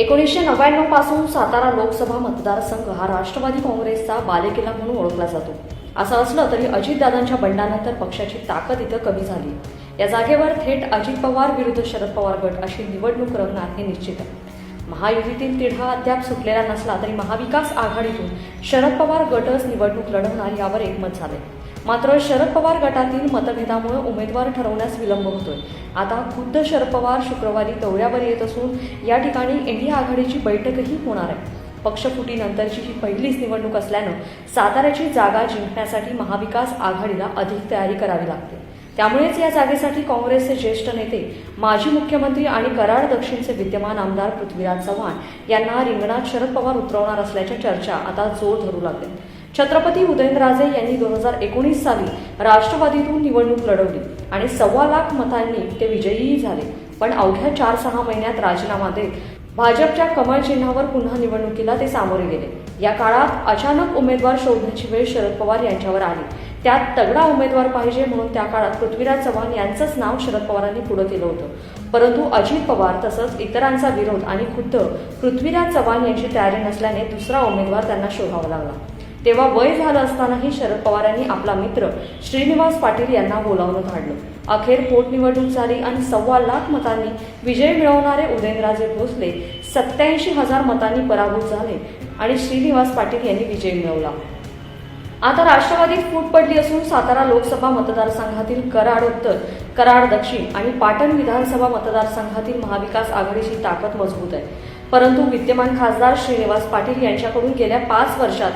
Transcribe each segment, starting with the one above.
एकोणीसशे नव्याण्णवपासून सातारा लोकसभा मतदारसंघ हा राष्ट्रवादी काँग्रेसचा बालेकिल्ला म्हणून ओळखला जातो. असं असलं तरी अजितदादांच्या बंडानंतर पक्षाची ताकद इथं कमी झाली. या जागेवर थेट अजित पवार विरुद्ध शरद पवार गट अशी निवडणूक रंगणार हे निश्चित आहे. महायुतीतील तिढा अद्याप सुटलेला नसला तरी महाविकास आघाडीतून शरद पवार गटच निवडणूक लढवणार यावर एकमत झाले मात्र शरद पवार गटातील मतभेदामुळे उमेदवार ठरवण्यास विलंब होतोय. आता खुद्द शरद पवार शुक्रवारी दौऱ्यावर येत असून या ठिकाणी इंडिया आघाडीची बैठकही होणार आहे. पक्षफुटीनंतरची ही पहिलीच निवडणूक असल्यानं साताऱ्याची जागा जिंकण्यासाठी महाविकास आघाडीला अधिक तयारी करावी लागते. त्यामुळेच या जागेसाठी काँग्रेसचे ज्येष्ठ नेते माजी मुख्यमंत्री आणि कराड दक्षिणचे विद्यमान आमदार पृथ्वीराज चव्हाण यांना रिंगणात शरद पवार उतरवणार असल्याच्या चर्चा आता जोर धरू लागल्या. छत्रपती उदयनराजे यांनी दोन हजार एकोणीस साली राष्ट्रवादीतून निवडणूक लढवली आणि सव्वा लाख मतांनी ते विजयीही झाले. पण अवघ्या चार सहा महिन्यात राजीनामा देत भाजपच्या कमळ चिन्हावर पुन्हा निवडणुकीला ते सामोरे गेले. या काळात अचानक उमेदवार शोधण्याची वेळ शरद पवार यांच्यावर आली. त्यात तगडा उमेदवार पाहिजे म्हणून त्या काळात पृथ्वीराज चव्हाण यांचंच नाव शरद पवारांनी पुढे केलं होतं. परंतु अजित पवार तसंच इतरांचा विरोध आणि खुद्द पृथ्वीराज चव्हाण यांची तयारी नसल्याने दुसरा उमेदवार त्यांना शोधावा लागला. तेव्हा वय झालं असतानाही शरद पवारांनी आपला मित्र श्रीनिवास पाटील यांना बोलावून काढलं. अखेर पोटनिवडणूक झाली आणि सव्वा लाख मतांनी विजय मिळवणारे उदयनराजे भोसले सत्याऐंशी हजार मतांनी पराभूत झाले आणि श्रीनिवास पाटील यांनी विजय मिळवला. आता राष्ट्रवादीत फूट पडली असून सातारा लोकसभा मतदारसंघातील कराड उत्तर कराड दक्षिण आणि पाटण विधानसभा मतदारसंघातील महाविकास आघाडीची ताकद मजबूत आहे. परंतु विद्यमान खासदार श्रीनिवास पाटील यांच्याकडून गेल्या पाच वर्षात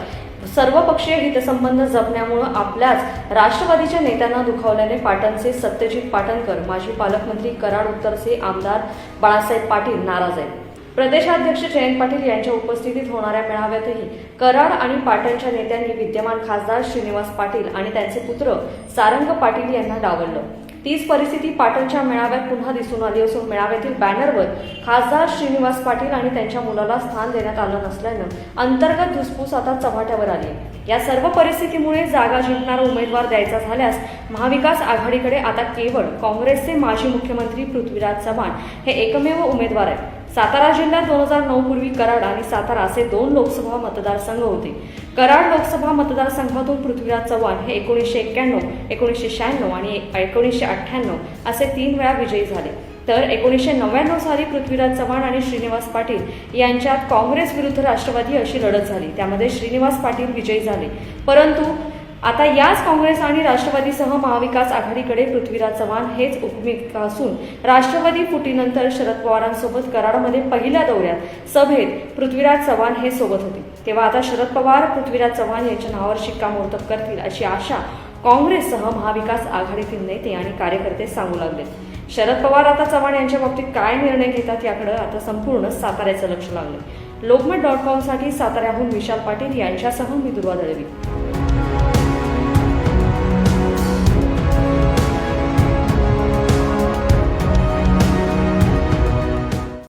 सर्वपक्षीय हितसंबंध जपण्यामुळे आपल्याच राष्ट्रवादीच्या नेत्यांना दुखावल्याने पाटणचे सत्यजित पाटणकर माजी पालकमंत्री कराड उत्तरचे आमदार बाळासाहेब पाटील नाराज आहेत. प्रदेशाध्यक्ष जयंत पाटील यांच्या उपस्थितीत होणाऱ्या मेळाव्यातही कराड आणि पाटणच्या नेत्यांनी विद्यमान खासदार श्रीनिवास पाटील आणि त्यांचे पुत्र सारंग पाटील यांना डावललं. तीच परिस्थिती पाटणच्या मेळाव्यात पुन्हा दिसून आली असून मेळाव्यातील बॅनरवर खासदार श्रीनिवास पाटील आणि त्यांच्या मुलाला स्थान देण्यात आलं नसल्यानं अंतर्गत धुसफूस आता चव्हाट्यावर आली. या सर्व परिस्थितीमुळे जागा जिंकणारा उमेदवार द्यायचा झाल्यास महाविकास आघाडीकडे आता केवळ काँग्रेसचे माजी मुख्यमंत्री पृथ्वीराज चव्हाण हे एकमेव उमेदवार आहेत. सातारा जिल्ह्यात दोन हजार नऊ पूर्वी कराड आणि सातारा असे दोन लोकसभा मतदारसंघ होते. कराड लोकसभा मतदारसंघातून पृथ्वीराज चव्हाण हे एकोणीसशे एक्क्याण्णव एकोणीसशे शहाण्णव आणि एकोणीसशे अठ्ठ्याण्णव असे तीन वेळा विजयी झाले. तर एकोणीसशे नव्याण्णव साली पृथ्वीराज चव्हाण आणि श्रीनिवास पाटील यांच्यात काँग्रेस विरुद्ध राष्ट्रवादी अशी लढत झाली. त्यामध्ये श्रीनिवास पाटील विजयी झाले. परंतु आता याच काँग्रेस आणि राष्ट्रवादीसह महाविकास आघाडीकडे पृथ्वीराज चव्हाण हेच उपमुख्य असून राष्ट्रवादी फुटीनंतर शरद पवारांसोबत कराडमध्ये पहिल्या दौऱ्यात सभेत पृथ्वीराज चव्हाण हे सोबत होते. तेव्हा आता शरद पवार पृथ्वीराज चव्हाण यांच्या नावावर शिक्कामोर्तब करतील अशी आशा काँग्रेससह महाविकास आघाडीतील नेते आणि कार्यकर्ते सांगू लागले. शरद पवार आता चव्हाण यांच्या बाबतीत काय निर्णय घेतात याकडे आता संपूर्ण साताऱ्याचं लक्ष लागलं लोकमत डॉट कॉमसाठी साताऱ्याहून विशाल पाटील यांच्यासह मी दुर्वा दळवी.